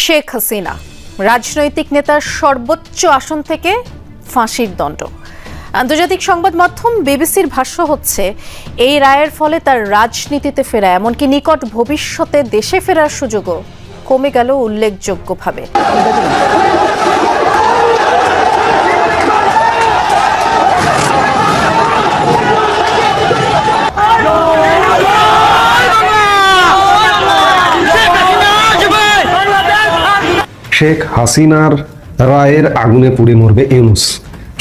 শেখ হাসিনা। রাজনৈতিক নেতার সর্বোচ্চ আসন থেকে ফাঁসির দণ্ড। আন্তর্জাতিক সংবাদ মাধ্যম বিবিসির ভাষ্য হচ্ছে, এই রায়ের ফলে তার রাজনীতিতে ফেরা, এমনকি নিকট ভবিষ্যতে দেশে ফেরার সুযোগও কমে গেল উল্লেখযোগ্যভাবে। শেখ হাসিনার রায়ের আগুনে পুড়ে মরবে ইউনুস।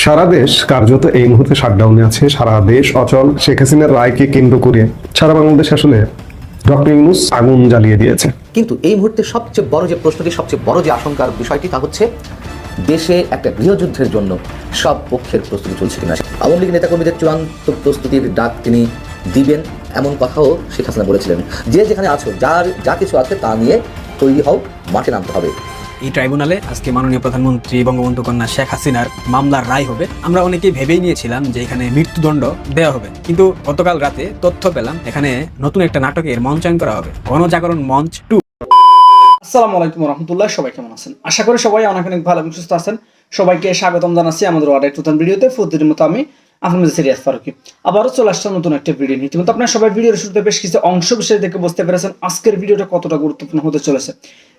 সারা দেশ কার্যত এই মুহূর্তে শাটডাউনে আছে। সারা দেশ অচল। শেখ হাসিনার রায়কে কেন্দ্র করে সারা বাংলাদেশ আসলে ডক্টর ইউনুস আগুন জ্বালিয়ে দিয়েছে। কিন্তু এই মুহূর্তে সবচেয়ে বড় যে প্রশ্নটি, সবচেয়ে বড় যে আশঙ্কার বিষয়টি তা হচ্ছে, দেশে একটা গৃহযুদ্ধের জন্য সব পক্ষের প্রস্তুতি চলছে কিনা? আওয়ামী লীগ নেতাকর্মীদের চূড়ান্ত প্রস্তুতির ডাক তিনি দিবেন। এমন কথাও শেখ হাসিনা বলেছিলেন। যে যেখানে আছো, যার যা কিছু আছে তা নিয়ে তৈরি হও, মাঠে নামতে হবে। এই ট্রাইব্যুনালে আজকে মাননীয় প্রধানমন্ত্রী বঙ্গবন্ধু কন্যা শেখ হাসিনার মামলার রায় হবে। আমরা অনেকেই ভেবেই নিয়েছিলাম যে এখানে মৃত্যুদণ্ড দেওয়া হবে। কিন্তু গতকাল রাতে তথ্য পেলাম, এখানে নতুন একটা নাটকের মঞ্চায়ন করা হবে। গণজাগরণ মঞ্চ টু। আসসালামু আলাইকুম রহমতুল্লাহ সবাই কেমন আছেন? আশা করি সবাই অনেক অনেক ভালো এবং সুস্থ আছেন। সবাইকে স্বাগতম জানাচ্ছি আমাদের এক নতুন ভিডিওতে। প্রতিদিনের মতো আমি আপনাদের সিরিয়াস ফারুকি। আবারও চলে আসলাম নতুন একটা ভিডিও নিয়ে। ইতিমধ্যে আপনারা সবাই ভিডিওর শুরুতে বেশ কিছু অংশ বিষয় দেখে বুঝতে পেরেছেন আজকের ভিডিওটা কতটা গুরুত্বপূর্ণ হতে চলেছে।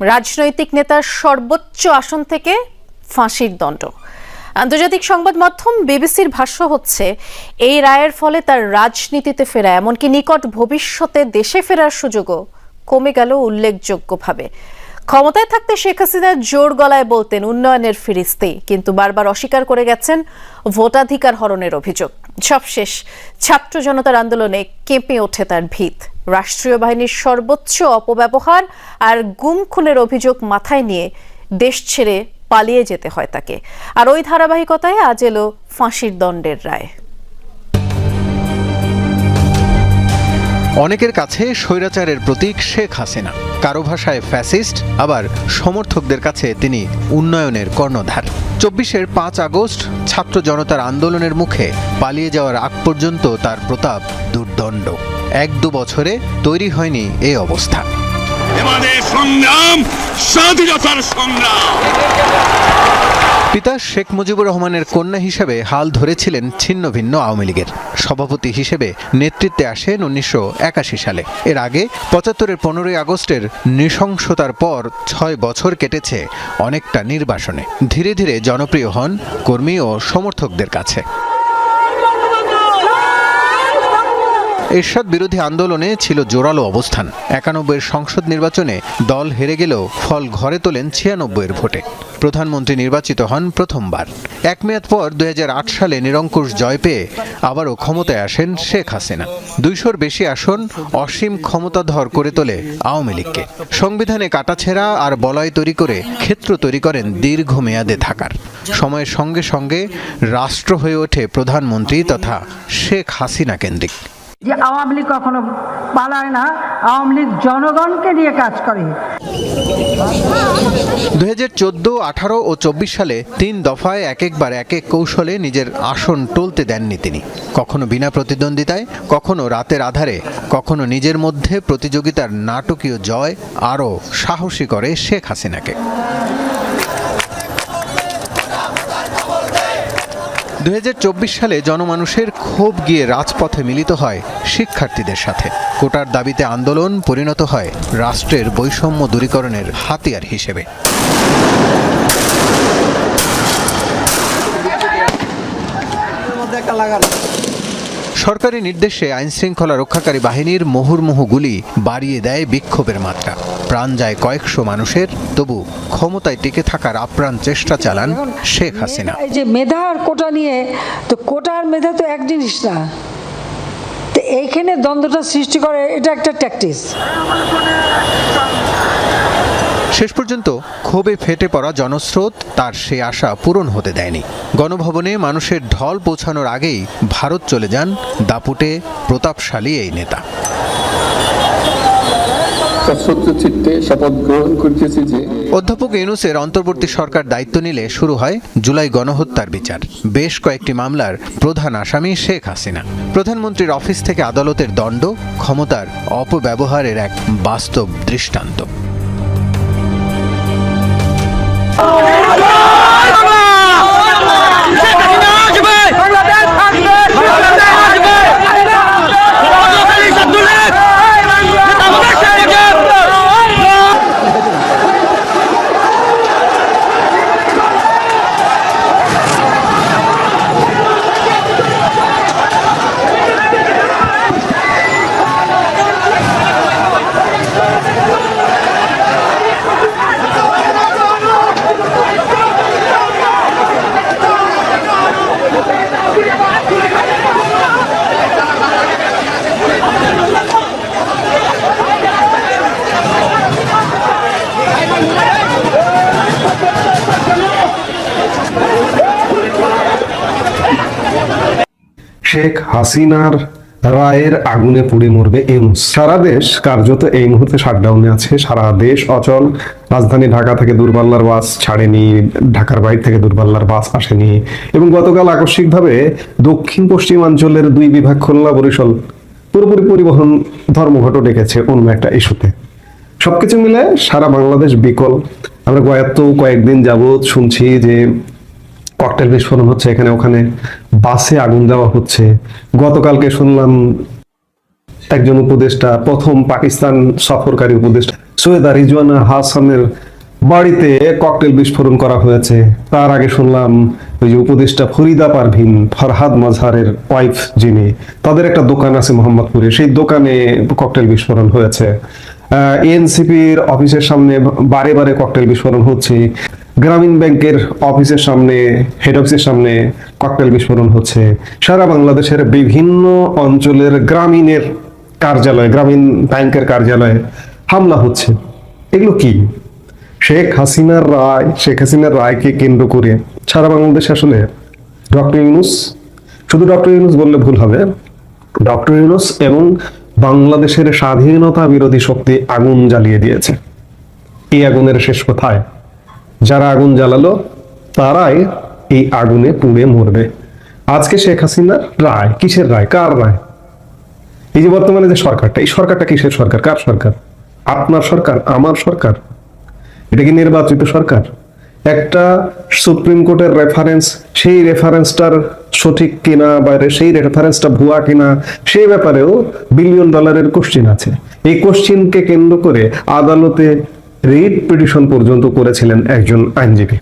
রাজনৈতিক নেতার সর্বোচ্চ আসন থেকে ফাঁসির দণ্ড। আন্তর্জাতিক সংবাদ মাধ্যম বিবিসির ভাষ্য হচ্ছে, এই রায়ের ফলে তার রাজনীতিতে ফেরা, এমনকি নিকট ভবিষ্যতে দেশে ফেরার সুযোগও কমে গেল উল্লেখযোগ্যভাবে। ক্ষমতায় থাকতে শেখ হাসিনা জোর গলায় বলতেন, উন্নয়নের ফিরিস্তি। কিন্তু বারবার অস্বীকার করে গেছেন ভোটাধিকার হরণের অভিযোগ। সবশেষ, ছাত্র জনতার আন্দোলনে কেঁপে ওঠে তার ভিত। রাষ্ট্রীয় বাহিনীর সর্বোচ্চ অপব্যবহার আর গুম খুনের অভিযোগ মাথায় নিয়ে দেশ ছেড়ে পালিয়ে যেতে হয় তাকে। আর ওই ধারাবাহিকতায় আজ এলো ফাঁসির দণ্ডের রায়। অনেকের কাছে স্বৈরাচারের প্রতীক শেখ হাসিনা। কারও ভাষায় ফ্যাসিস্ট, আবার সমর্থকদের কাছে তিনি উন্নয়নের কর্ণধার। চব্বিশের পাঁচ আগস্ট ছাত্র জনতার আন্দোলনের মুখে পালিয়ে যাওয়ার আগ পর্যন্ত তার প্রতাপ দুর্দণ্ড। এক দু বছরে তৈরি হয়নি এই অবস্থা। সংগ্রাম স্বাধীনতার সংগ্রাম। পিতা শেখ মুজিবুর রহমানের কন্যা হিসেবে হাল ধরেছিলেন ছিন্ন ভিন্ন আওয়ামী লীগের। সভাপতি হিসেবে নেতৃত্বে আসেন উনিশশো একাশি সালে। এর আগে পঁচাত্তরের পনেরোই আগস্টের নৃশংসতার পর ছয় বছর কেটেছে অনেকটা নির্বাসনে। ধীরে ধীরে জনপ্রিয় হন কর্মী ও সমর্থকদের কাছে। এরশাদ বিরোধী আন্দোলনে ছিল জোরালো অবস্থান। একানব্বইয়ের সংসদ নির্বাচনে দল হেরে গেলেও ফল ঘরে তোলেন ছিয়ানব্বইয়ের ভোটে। প্রধানমন্ত্রী নির্বাচিত হন প্রথমবার। এক মেয়াদ পর দু হাজার আট সালে নিরঙ্কুশ জয় পেয়ে আবারও ক্ষমতায় আসেন শেখ হাসিনা। দুইশোর বেশি আসন অসীম ক্ষমতাধর করে তোলে আওয়ামী লীগকে। সংবিধানে কাটাছেঁড়া আর বলয় তৈরি করে ক্ষেত্র তৈরি করেন দীর্ঘমেয়াদে থাকার। সময়ের সঙ্গে সঙ্গে রাষ্ট্র হয়ে ওঠে প্রধানমন্ত্রী তথা শেখ হাসিনা কেন্দ্রিক। যে আওয়ামী লীগ কখনো পালায় না, আওয়ামী লীগ জনগণকে নিয়ে কাজ করে। দুই হাজার চোদ্দ, আঠারো ও চব্বিশ সালে তিন দফায় এক একবার এক এক কৌশলে নিজের আসন টলতে দেননি তিনি। কখনো বিনা প্রতিদ্বন্দ্বিতায়, কখনো রাতের আধারে, কখনো নিজের মধ্যে প্রতিযোগিতার নাটকীয় জয় আরও সাহসী করে শেখ হাসিনাকে। দু হাজার চব্বিশ সালে জনমানুষের ক্ষোভ গিয়ে রাজপথে মিলিত হয় শিক্ষার্থীদের সাথে। কোটার দাবিতে আন্দোলন পরিণত হয় রাষ্ট্রের বৈষম্য দূরীকরণের হাতিয়ার হিসেবে। সরকারি নির্দেশে আইনশৃঙ্খলা রক্ষাকারী বাহিনীর মুহুর্মুহু গুলি বাড়িয়ে দেয় বিক্ষোভের মাত্রা। প্রাণ যায় কয়েকশো মানুষের, তবু ক্ষমতায় টিকে থাকার আপ্রাণ চেষ্টা চালান শেখ হাসিনা। এই যে মেধা আর কোটা নিয়ে, তো কোটা আর মেধা তো এক জিনিস না। তো এইখানে দ্বন্দ্বটা সৃষ্টি করে, এটা একটা ট্যাকটিস শেষ পর্যন্ত ক্ষোভে ফেটে পড়া জনস্রোত তার সে আশা পূরণ হতে দেয়নি। গণভবনে মানুষের ঢল পৌঁছানোর আগেই ভারত চলে যান দাপুটে প্রতাপশালী এই নেতা। অধ্যাপক ইউনুসের অন্তর্বর্তী সরকার দায়িত্ব নিলে শুরু হয় জুলাই গণহত্যার বিচার। বেশ কয়েকটি মামলার প্রধান আসামি শেখ হাসিনা। প্রধানমন্ত্রীর অফিস থেকে আদালতের দণ্ড ক্ষমতার অপব্যবহারের এক বাস্তব দৃষ্টান্ত। শেখ হাসিনার রায়ের আগুনে পুড়ে মরবে ইউনুস। সারা দেশ কার্যত এই মুহূর্তে শাটডাউনে আছে। সারা দেশ অচল। রাজধানী ঢাকা থেকে দূরপাল্লার বাস ছাড়েনি। ঢাকার বাইরে থেকে দূরপাল্লার বাস আসেনি। এবং গতকাল আকস্মিকভাবে দক্ষিণ পশ্চিমাঞ্চলের দুই বিভাগ খুলনা বরিশাল পুরোপুরি পরিবহন ধর্মঘট ডেকেছে অন্য একটা ইস্যুতে। সবকিছু মিলে সারা বাংলাদেশ বিকল। আমরা গত কয়েকদিন যাবৎ শুনছি যে ককটেল বিস্ফোরণ হচ্ছে, এখানে ওখানে বাসে আগুন দেওয়া হচ্ছে। গতকালকে শুনলাম একজন উপদেষ্টা, প্রথম পাকিস্তান সফরকারী উপদেষ্টা, সৈয়দা রিজওয়ানা হাসানের বাড়িতে ককটেল বিস্ফোরণ করা হয়েছে। তার আগে শুনলাম ওই যে উপদেষ্টা ফরিদা পারভিন, ফরহাদ মাজহারের ওয়াইফ যিনি, তাদের একটা দোকান আছে মোহাম্মদপুরে, সেই দোকানে ককটেল বিস্ফোরণ হয়েছে। এনসিপির অফিসের সামনে বারে বারে ককটেল বিস্ফোরণ হচ্ছে। গ্রামীণ ব্যাংকের অফিসের সামনে হেড অফিসের সামনে ককটেল বিস্ফোরণ হচ্ছে। সারা বাংলাদেশের বিভিন্ন অঞ্চলের গ্রামীণের কার্যালয়, গ্রামীণ ব্যাংকের কার্যালয়ে হামলা হচ্ছে। এগুলো কি? শেখ হাসিনার রায়, শেখ হাসিনার রায়কে কেন্দ্র করে সারা বাংলাদেশ আসলে ডক্টর ইউনুস, শুধু ডক্টর ইউনুস বললে ভুল হবে। ডক্টর ইউনুস এবং বাংলাদেশের স্বাধীনতা বিরোধী শক্তি আগুন জ্বালিয়ে দিয়েছে। এই আগুনের শেষ কোথায়? যারা আগুন জ্বালালো, তারাই এই আগুনে পুড়ে মরবে। আজকে শেখ হাসিনার রায়, কিসের রায়? কার রায়? এই যে বর্তমানে যে সরকারটা, এই সরকারটা কিসের সরকার? কার সরকার? আপনার সরকার, আমার সরকার? এটা কি নির্বাচিত সরকার? একটা সুপ্রিম কোর্টের রেফারেন্স সেই রেফারেন্সটার সঠিক কিনা, বাইরে সেই রেফারেন্সটা ভুয়া কিনা সেই ব্যাপারেও বিলিয়ন ডলারের কোশ্চিন আছে। এই কোশ্চিনকে কেন্দ্র করে আদালতে রিট পিটিশন পর্যন্ত করেছিলেন একজন আইনজীবী।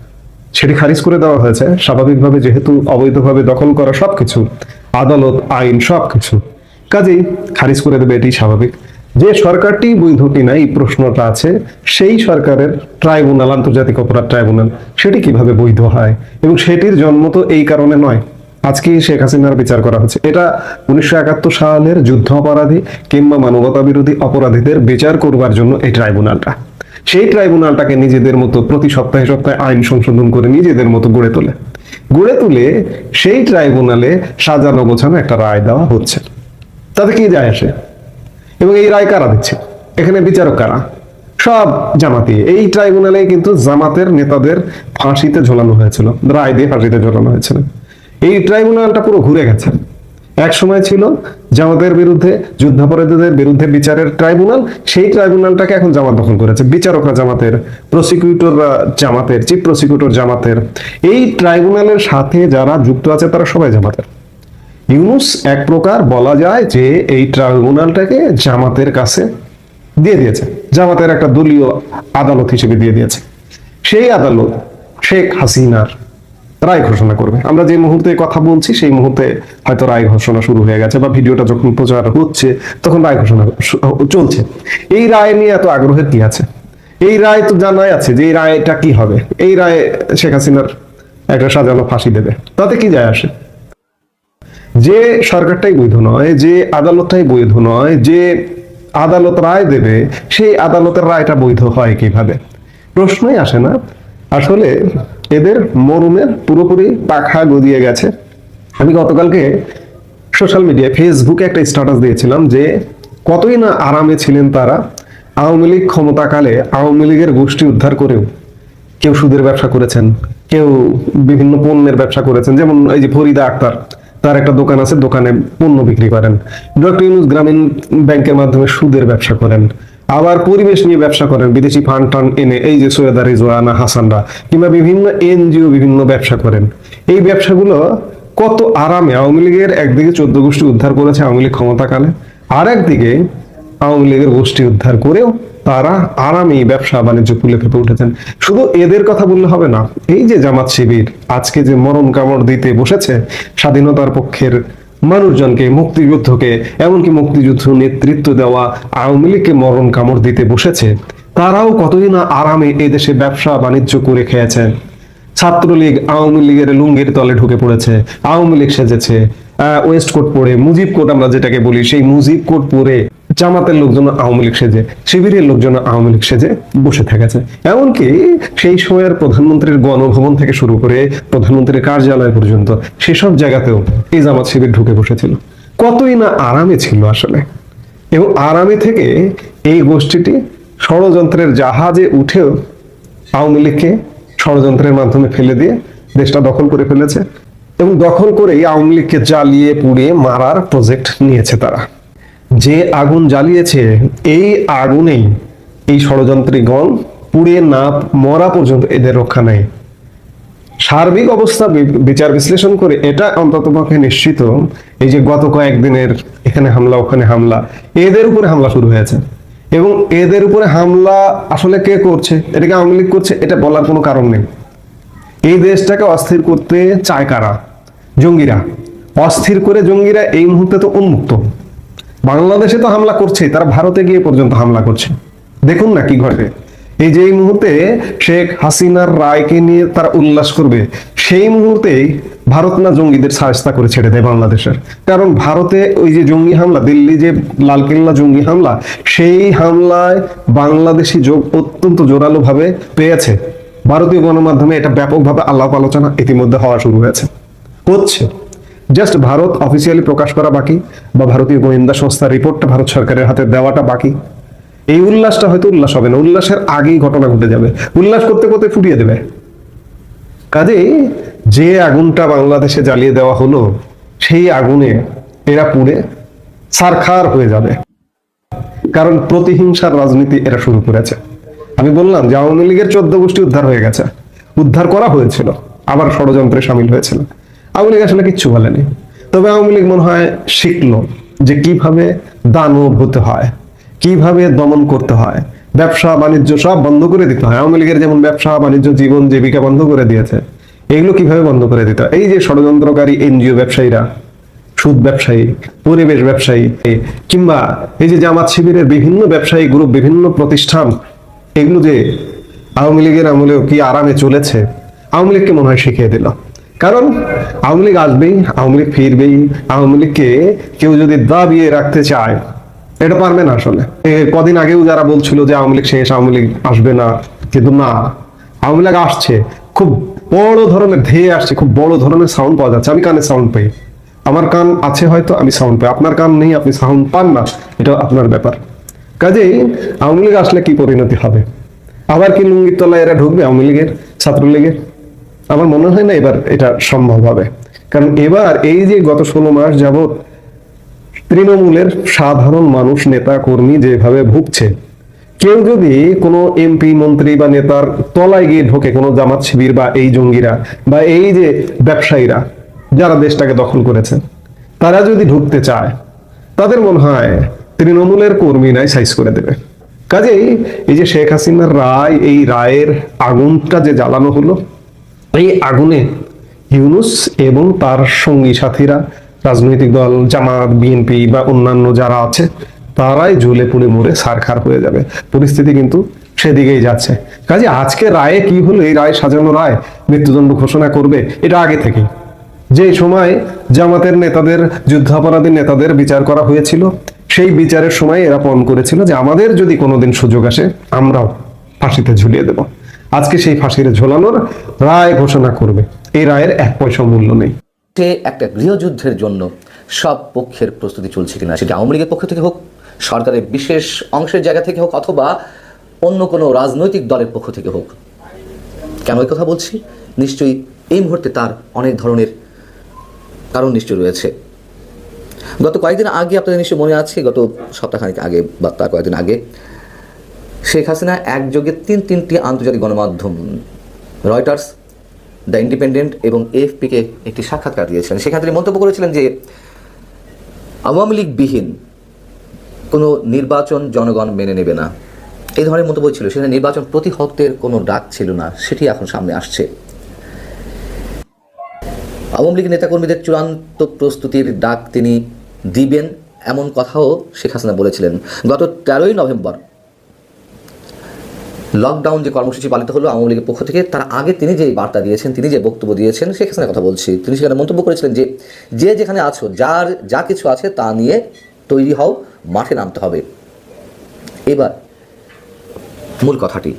সেটি খারিজ করে দেওয়া হয়েছে। স্বাভাবিকভাবে যেহেতু অবৈধভাবে দখল করা সবকিছু, আদালত, আইন সবকিছু। কাজেই খারিজ করে দেবে এটি স্বাভাবিক। যে সরকারটি বৈধ কিনা এই প্রশ্নটা আছে, সেই সরকারের ট্রাইব্যুনাল, আন্তর্জাতিক অপরাধ ট্রাইব্যুনাল, সেটি কীভাবে বৈধ হয়? এবং সেটির জন্ম তো এই কারণে নয়। আজকে শেখ হাসিনার বিচার করা হচ্ছে এটা উনিশশো একাত্তর সালের যুদ্ধ অপরাধী কিংবা মানবতা বিরোধী অপরাধীদের বিচার করবার জন্য এই ট্রাইব্যুনালটা। সেই ট্রাইব্যুনালটাকে নিজেদের মতো প্রতি সপ্তাহে সপ্তাহে আইন সংশোধন করে নিজেদের মতো গড়ে তোলে। গড়ে তুলে সেই ট্রাইব্যুনালে সাজানো গোছানো একটা রায় দেওয়া হচ্ছে। তাতে কি যায় আসে? এবং এই রায় কারা দিচ্ছে? এখানে বিচারক কারা? সব জামাতি। এই ট্রাইব্যুনালে কিন্তু জামাতের নেতাদের ফাঁসিতে ঝোলানো হয়েছিল। রায় দিয়ে ফাঁসিতে ঝোলানো হয়েছিল। এই ট্রাইব্যুনালটা পুরো ঘুরে গেছে। এক সময় ছিল জামাতের বিরুদ্ধে, যুদ্ধাপরাধীদের বিরুদ্ধে বিচারের ট্রাইব্যুনাল। সেই ট্রাইব্যুনালটাকে এখন জামাত দখল করেছে। বিচারকরা জামাতের প্রসিকিউটররা জামাতের চিফ প্রসিকিউটর জামাতের। এই ট্রাইব্যুনালের সাথে যারা যুক্ত আছে, তারা সবাই জামাতের। ইউনুস এক প্রকার বলা যায় যে এই ট্রাইব্যুনালটাকে জামাতের কাছে দিয়ে দিয়েছে। জামাতের একটা দলীয় আদালত হিসেবে দিয়ে দিয়েছে। সেই আদালত শেখ হাসিনার রায় ঘোষণা করবে। আমরা যে মুহূর্তে কথা বলছি, সেই মুহূর্তে হয়তো রায় ঘোষণা শুরু হয়ে গেছে বা ভিডিওটা যখন প্রচার হচ্ছে, তখন রায় ঘোষণা চলছে। এই রায় নিয়ে এত আগ্রহের কি আছে? এই রায় তো জানাই আছে যে এই রায়টা কি হবে। এই রায় শেখ হাসিনার একটা সাজানো ফাঁসি দেবে। তাতে কি যায় আসে? যে সরকারটাই বৈধ নয়, যে আদালতটাই বৈধ নয়, যে আদালত রায় দেবে, সেই আদালতের রায়টা বৈধ হয় কীভাবে? প্রশ্নই আসে না। আসলে এদের মরুমের পুরোপুরি পাখা গদিয়ে গেছে। আমি গতকালকে সোশ্যাল মিডিয়ায় ফেসবুকে একটা স্ট্যাটাস দিয়েছিলাম যে কতই না আরামে ছিলেন তারা, আওয়ামী লীগ ক্ষমতাকালে আওয়ামী লীগের গোষ্ঠী উদ্ধার করেও কেউ সুদের ব্যবসা করেছেন, কেউ বিভিন্ন পণ্যের ব্যবসা করেছেন। যেমন এই যে ফরিদা আক্তার, তার একটা দোকান আছে, দোকানে পণ্য বিক্রি করেন। ডক্টর ইউনুস গ্রামীণ ব্যাংকের মাধ্যমে সুদের ব্যবসা করেন। আবার পরিবেশ নিয়ে ব্যবসা করেন। বিদেশি ফান্ড টান এনে এই যে সৈয়দা রিজওয়ানা হাসানরা কিংবা বিভিন্ন এনজিও বিভিন্ন ব্যবসা করেন। এই ব্যবসাগুলো কত আরামে আওয়ামী লীগের একদিকে চোদ্দ গোষ্ঠী উদ্ধার করেছে আওয়ামী লীগ ক্ষমতাকালে, আর একদিকে আওয়ামী লীগের গোষ্ঠী উদ্ধার করেও তারা আরামেই ব্যবসা বাণিজ্য খুলে ফেপে উঠেছেন। শুধু এদের কথা বললে হবে না, এই যে জামাত শিবির আজকে যে মরণ কামড় দিতে বসেছে, স্বাধীনতার পক্ষের মানুষজনকে মুক্তিযুদ্ধকে, এমনকি মুক্তিযুদ্ধ নেতৃত্ব দেওয়া আওয়ামী লীগকে মরণ কামড় দিতে বসেছে। তারাও কতদিন আরামে এদেশে ব্যবসা বাণিজ্য করে খেয়েছেন ছাত্রলীগ আওয়ামী লীগের লুঙ্গির তলে ঢুকে পড়েছে, আওয়ামী লীগ সেজেছে। ওয়েস্ট কোট পরে মুজিব কোট আমরা যেটাকে বলি, সেই মুজিব কোট পরে জামাতের লোকজন আওয়ামী লীগ সেজে, শিবিরের লোকজন আওয়ামী লীগ সেজে বসে থেকেছে। এমনকি সেই সময়ের প্রধানমন্ত্রীর গণভবন থেকে শুরু করে প্রধানমন্ত্রীর কার্যালয় পর্যন্ত সেসব জায়গাতেও এই জামাত শিবির ঢুকে বসেছিল। কতই না আরামে ছিল আসলে। এবং আরামে থেকে এই গোষ্ঠীটি ষড়যন্ত্রের জাহাজে উঠেও আওয়ামী লীগকে ষড়যন্ত্রের মাধ্যমে ফেলে দিয়ে দেশটা দখল করে ফেলেছে এবং দখল করেই আওয়ামী লীগকে জ্বালিয়ে পুড়িয়ে মারার প্রজেক্ট নিয়েছে তারা। যে আগুন জ্বালিয়েছে, এই আগুনেই এই ষড়যন্ত্রীগণ পুড়ে না মরা পর্যন্ত এদের রক্ষা নেই সার্বিক অবস্থা বিচার বিশ্লেষণ করে এটা অন্তত পক্ষে নিশ্চিত এই যে গত কয়েকদিনের এখানে হামলা, ওখানে হামলা, এদের উপরে হামলা শুরু হয়েছে। এবং এদের উপরে হামলা আসলে কে করছে, এটাকে আওয়ামী লীগ করছে, এটা বলার কোনো কারণ নেই। এই দেশটাকে অস্থির করতে চায় কারা? জঙ্গিরা। অস্থির করে জঙ্গিরা এই মুহূর্তে তো উন্মুক্ত। বাংলাদেশে তো হামলা করছে তারা ভারতে গিয়ে পর্যন্ত হামলা করছে। দেখুন না কি ঘটে। এই যে এই মুহূর্তে শেখ হাসিনার রায়কে নিয়ে তারা উল্লাস করবে, সেই মুহূর্তেই ভারত না জঙ্গিদের সাহস্তা করে ছেড়ে দেয় বাংলাদেশের। কারণ ভারতে ওই যে জঙ্গি হামলা, দিল্লি যে লালকেল্লা জঙ্গি হামলা, সেই হামলায় বাংলাদেশি যোগ অত্যন্ত জোরালো ভাবে পেয়েছে। ভারতীয় গণমাধ্যমে এটা ব্যাপকভাবে আলাপ আলোচনা ইতিমধ্যে হওয়া শুরু হয়েছে। হচ্ছে। জাস্ট ভারত অফিসিয়ালি প্রকাশ করা বাকি বা ভারতীয় গোয়েন্দা সংস্থার রিপোর্টটা ভারত সরকারের হাতে দেওয়াটা বাকি। এই উল্লাসটা হয়তো উল্লাস হবে না, উল্লাসের আগেই ঘটনা ঘটে যাবে। উল্লাস করতে করতে ফুটিয়ে দেবে। কাজেই যে আগুনটা বাংলাদেশে জ্বালিয়ে দেওয়া হলো, সেই আগুনে এরা পুড়ে সারখার হয়ে যাবে। কারণ প্রতিহিংসার রাজনীতি এরা শুরু করেছে। আমি বললাম যে আওয়ামী লীগের চোদ্দ গোষ্ঠী উদ্ধার হয়ে গেছে। উদ্ধার করা হয়েছিল, আবার ষড়যন্ত্রে সামিল হয়েছিল। আওয়ামী লীগ আসলে কিচ্ছু বলেনি। তবে আওয়ামী লীগ মনে হয় শিখলো যে কীভাবে দানব হতে হয়, কীভাবে দমন করতে হয়, ব্যবসা, বাণিজ্য সব বন্ধ করে দিতে হয়। আওয়ামী লীগের যেমন ব্যবসা, বাণিজ্য, জীবন, জীবিকা বন্ধ করে দিয়েছে, এগুলো কীভাবে বন্ধ করে দিতে হয়? এই যে ষড়যন্ত্রকারী এনজিও ব্যবসায়ীরা, সুদ ব্যবসায়ী, পরিবেশ ব্যবসায়ী, কিংবা এই যে জামাত শিবিরের বিভিন্ন ব্যবসায়ী গ্রুপ বিভিন্ন প্রতিষ্ঠান, এগুলো যে আওয়ামী লীগের আমলেও কি আরামে চলেছে, আওয়ামী লীগকে মনে হয় শিখিয়ে দিল। কারণ আওয়ামী লীগ আসবেই, আওয়ামী লীগ ফিরবেই, আওয়ামী লীগকে কেউ যদি দাবিয়ে রাখতে চায়, এটা পারবে না আসলে। কদিন আগেও যারা বলছিল যে আওয়ামী লীগ শেষ, আওয়ামী লীগ আসবে না, কিন্তু না, আওয়ামী লীগ আসছে। খুব বড় ধরনের ধেয়ে আসছে, খুব বড় ধরনের সাউন্ড পাওয়া যাচ্ছে। আমি কানে সাউন্ড পাই। আমার কান আছে হয়তো, আমি সাউন্ড পাই। আপনার কান নেই, আপনি সাউন্ড পান না, এটা আপনার ব্যাপার। কাজেই আওয়ামী লীগ আসলে কি পরিণতি হবে? আবার কি লুঙ্গির তলায় এরা ঢুকবে আওয়ামী লীগের, ছাত্রলীগের? আমার মনে হয় না এবার এটা সম্ভব হবে। কারণ এবার এই যে গত ষোলো মাস যাবত তৃণমূলের সাধারণ মানুষ, নেতা, কর্মী যেভাবে ভুগছে, কেউ যদি কোনো এমপি, মন্ত্রী বা নেতার তলায় গিয়ে ঢোকে, কোনো জামাত শিবির বা এই জঙ্গিরা বা এই যে ব্যবসায়ীরা যারা দেশটাকে দখল করেছে, তারা যদি ঢুকতে চায়, তাদের মনে হয় তৃণমূলের কর্মী নাই, সাইজ করে দেবে। কাজেই এই যে শেখ হাসিনার রায়, এই রায়ের আগুনটা যে জ্বালানো হলো এই আগুনে ইউনুস এবং তার সঙ্গী সাথীরা, রাজনৈতিক দল, জামাত বিএনপি বা অন্যান্য যারা আছে, তারাই জ্বলে পুড়ে মরে সারখার হয়ে যাবে। পরিস্থিতি কিন্তু সেদিকেই যাচ্ছে। কাজে আজকে রায়ে কি হলো? এই রায় সাজানো রায়, মৃত্যুদণ্ড ঘোষণা করবে, এটা আগে থেকেই। যে সময় জামাতের নেতাদের যুদ্ধাপরাধী নেতাদের বিচার করা হয়েছিল, সেই বিচারের সময় এরা পণ করেছিল যে আমাদের যদি কোনোদিন সুযোগ আসে, আমরাও ফাঁসিতে ঝুলিয়ে দেব। আজকে সেই ফাঁসির ঝোলানোর রায় ঘোষণা করবে। এই রায়ের এক পয়সা মূল্য নেই। একটা গৃহযুদ্ধের জন্য সব পক্ষের প্রস্তুতি চলছে কিনা সেটা আওয়ামী লীগের পক্ষ থেকে হোক, সরকারের বিশেষ অংশের জায়গা থেকে হোক, অথবা অন্য কোনো রাজনৈতিক দলের পক্ষ থেকে হোক। কেন এই কথা বলছি? নিশ্চয়ই এই মুহূর্তে তার অনেক ধরনের কারণ নিশ্চয় রয়েছে। গত কয়েকদিন আগে, আপনাদের নিশ্চয়ই মনে আছে, গত সপ্তাহখানিক আগে বা তার কয়েকদিন আগে শেখ হাসিনা একযোগে তিন তিনটি আন্তর্জাতিক গণমাধ্যম, রয়টার্স, দ্য ইন্ডিপেন্ডেন্ট এবং এএফপিকে একটি সাক্ষাৎকার দিয়েছিলেন। সেখানে তিনি মন্তব্য করেছিলেন যে, আওয়ামী লীগ বিহীন কোনো নির্বাচন জনগণ মেনে নেবে না। এই ধরনের মন্তব্য ছিল। সেখানে নির্বাচন প্রতিহতের কোনো ডাক ছিল না। সেটি এখন সামনে আসছে। আওয়ামী লীগ নেতাকর্মীদের চূড়ান্ত প্রস্তুতির ডাক তিনি দিবেন, এমন কথাও শেখ হাসিনা বলেছিলেন। গত তেরোই নভেম্বর লকডাউন যে কর্মসূচি পালিত হলো আওয়ামী লীগের পক্ষ থেকে, তার আগে তিনি যে বার্তা দিয়েছেন, তিনি যে বক্তব্য দিয়েছেন হাসিনার কথা বলছি। তিনি সেখানে মন্তব্য করেছিলেন যে যে যেখানে আছো, যার যা কিছু আছে তা নিয়ে তৈরি হও, মাঠে নামতে হবে। এবার, মূল কথাটি।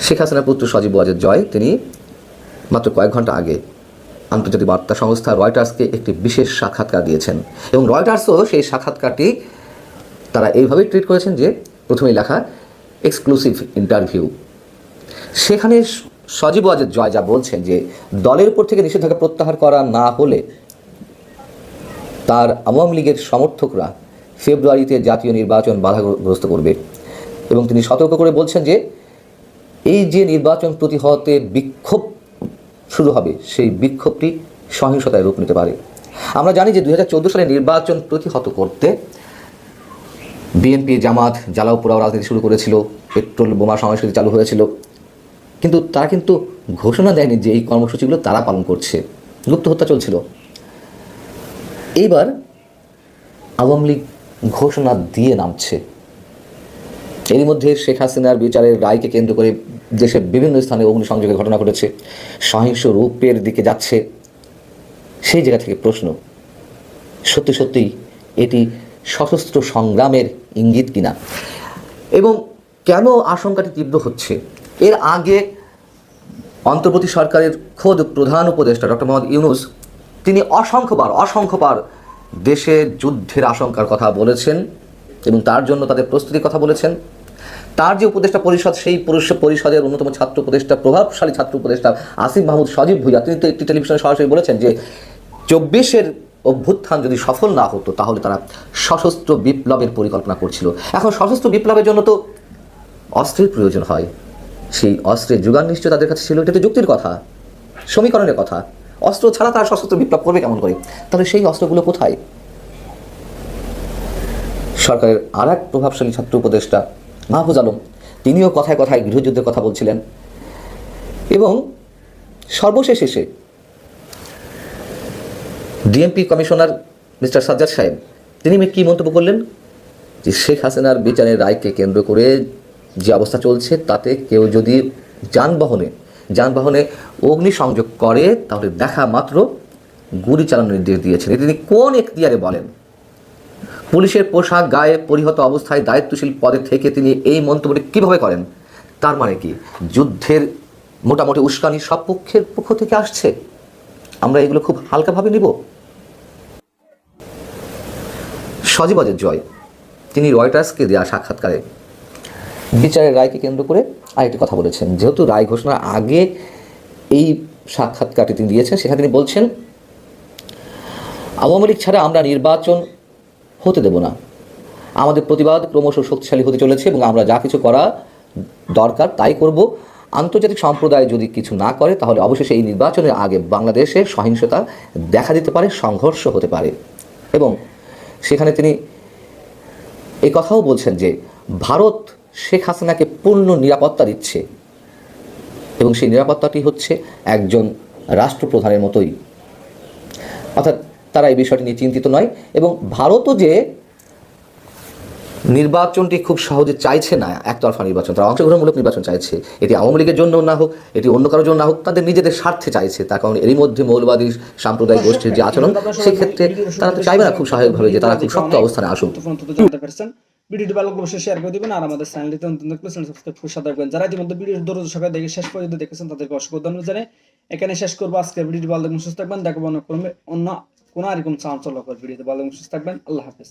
শেখ হাসিনার পুত্র সজীব ওয়াজেদ জয়, তিনি মাত্র কয়েক ঘণ্টা আগে আন্তর্জাতিক বার্তা সংস্থা রয়টার্সকে একটি বিশেষ সাক্ষাৎকার দিয়েছেন। এবং রয়টার্সও সেই সাক্ষাৎকারটি তারা এইভাবেই ট্রিট করেছেন যে, প্রথমেই লেখা এক্সক্লুসিভ ইন্টারভিউ সেখানে সজীব ওয়াজেদ জয় যা বলছেন যে, দলের উপর থেকে নিষেধাজ্ঞা প্রত্যাহার করা না হলে তার আওয়ামী লীগের সমর্থকরা ফেব্রুয়ারিতে জাতীয় নির্বাচন বাধাগ্রস্ত করবে। এবং তিনি সতর্ক করে বলছেন যে, এই যে নির্বাচন প্রতিহতে বিক্ষোভ শুরু হবে, সেই বিক্ষোভটি সহিংসতায় রূপ নিতে পারে। আমরা জানি যে দু হাজার চোদ্দ সালে নির্বাচন প্রতিহত করতে বিএনপি জামাত জ্বালাও পোড়াও রাজনীতি শুরু করেছিল, পেট্রোল বোমা সংস্কৃতি চালু হয়েছিল। কিন্তু তারা কিন্তু ঘোষণা দেয়নি যে এই কর্মসূচিগুলো তারা পালন করছে। গুপ্ত হত্যা চলছিল। এইবার আওয়ামী লীগ ঘোষণা দিয়ে নামছে। এরই মধ্যে শেখ হাসিনার বিচারের রায়কে কেন্দ্র করে দেশের বিভিন্ন স্থানে অগ্নিসংযোগের ঘটনা ঘটেছে। সহিংস রূপের দিকে যাচ্ছে। সেই জায়গা থেকে প্রশ্ন, সত্যি সত্যিই এটি সশস্ত্র সংগ্রামের ইঙ্গিত কিনা? এবং কেন আশঙ্কাটি তীব্র হচ্ছে? এর আগে অন্তর্বর্তী সরকারের খোদ প্রধান উপদেষ্টা ডক্টর মোহাম্মদ ইউনুস, তিনি অসংখ্যবার অসংখ্যবার দেশে যুদ্ধের আশঙ্কার কথা বলেছেন এবং তার জন্য তাদের প্রস্তুতির কথা বলেছেন। তার যে উপদেষ্টা পরিষদ, সেই পরিষ- পরিষদের অন্যতম ছাত্র উপদেষ্টা, প্রভাবশালী ছাত্র উপদেষ্টা আসিফ মাহমুদ সজীব ভুইয়া, তিনি তো একটি টেলিভিশনে সরাসরি বলেছেন যে চব্বিশের অভ্যুত্থান যদি সফল না হতো, তাহলে তারা সশস্ত্র বিপ্লবের পরিকল্পনা করছিল। এখন সশস্ত্র বিপ্লবের জন্য তো অস্ত্রের প্রয়োজন হয়। সেই অস্ত্রের যোগান নিশ্চয় তাদের কাছে ছিল, এটা তো যুক্তির কথা, সমীকরণের কথা। অস্ত্র ছাড়া তারা সশস্ত্র বিপ্লব করবে কেমন করে? তাহলে সেই অস্ত্রগুলো কোথায়? সরকারের আর এক প্রভাবশালী ছাত্র উপদেষ্টা মাহফুজ আলম, তিনিও কথায় কথায় গৃহযুদ্ধের কথা বলছিলেন। এবং সর্বশেষ এসে ডিএমপি কমিশনার মিস্টার সাজ্জাদ সাহেব, তিনি কি মন্তব্য করলেন? যে শেখ হাসিনার বিচারের রায়কে কেন্দ্র করে যে অবস্থা চলছে, তাতে কেউ যদি যানবাহনে যানবাহনে অগ্নিসংযোগ করে, তাহলে দেখা মাত্র গুলি চালানোর নির্দেশ দিয়েছেন। তিনি কোন এখতিয়ারে বলেন? পুলিশের পোশাক গায়ে পরিহত অবস্থায় দায়িত্বশীল পদে থেকে তিনি এই মন্তব্যটি কীভাবে করেন? তার মানে কি, যুদ্ধের মোটামুটি উস্কানি সব পক্ষের পক্ষ থেকে আসছে? আমরা এগুলো খুব হালকাভাবে নিব। সজীবজের জয়। তিনি রয়টার্সকে দেওয়া সাক্ষাৎকারে বিচারের রায়কে কেন্দ্র করে আরেকটি কথা বলেছেন। যেহেতু রায় ঘোষণার আগে এই সাক্ষাৎকারটি তিনি দিয়েছেন, সেখানে তিনি বলছেন, আওয়ামী লীগ ছাড়া আমরা নির্বাচন হতে দেব না। আমাদের প্রতিবাদ ক্রমশ শক্তিশালী হতে চলেছে এবং আমরা যা কিছু করা দরকার তাই করব। আন্তর্জাতিক সম্প্রদায় যদি কিছু না করে, তাহলে অবশেষে এই নির্বাচনের আগে বাংলাদেশে সহিংসতা দেখা দিতে পারে, সংঘর্ষ হতে পারে। এবং সেখানে তিনি এই কথাও বলছেন যে ভারত শেখ হাসিনাকে পূর্ণ নিরাপত্তা দিচ্ছে এবং সেই নিরাপত্তাটি হচ্ছে একজন রাষ্ট্রপ্রধানের মতোই। অর্থাৎ তারা এই বিষয়টি নিয়ে চিন্তিত নয় এবং ভারতও যে নির্বাচনটি খুব সহজে চাইছে না একতরফা নির্বাচন, তারা অংশগ্রহণমূলক নির্বাচন চাইছে। এটি আওয়ামী লীগের জন্য না হোক, এটি অন্য কারোর জন্য না হোক, তাদের নিজেদের স্বার্থে চাইছে। তার কারণ এরই মধ্যে মৌলবাদী সাম্প্রদায়িক গোষ্ঠীর যে আচরণ সেক্ষেত্রে তারা তো চাইবে না খুব স্বাভাবিকভাবে যে তারা খুব শক্ত অবস্থানে আসুক। ভিডিওটি ভালো অবশ্যই শেয়ার করে দিবেন আর আমাদের চ্যানেলটিতে নতুন চ্যানেল সাবস্ক্রাইব করে সাথে রাখবেন যারা ইতিমধ্যে ভিডিও দরজ সকালে দেখে শেষ পর্যন্ত দেখেছেন, তাদেরকে অসংখ্য ধন্যবাদ জানাই। এখানে শেষ করব আজকের ভিডিওটি ভালো সুস্থ থাকবেন। দেখব অন্য কোনো কোনো এরকম চাঞ্চল্যকর ভিডিওতে ভালো সুস্থ থাকবেন। আল্লাহ হাফেজ।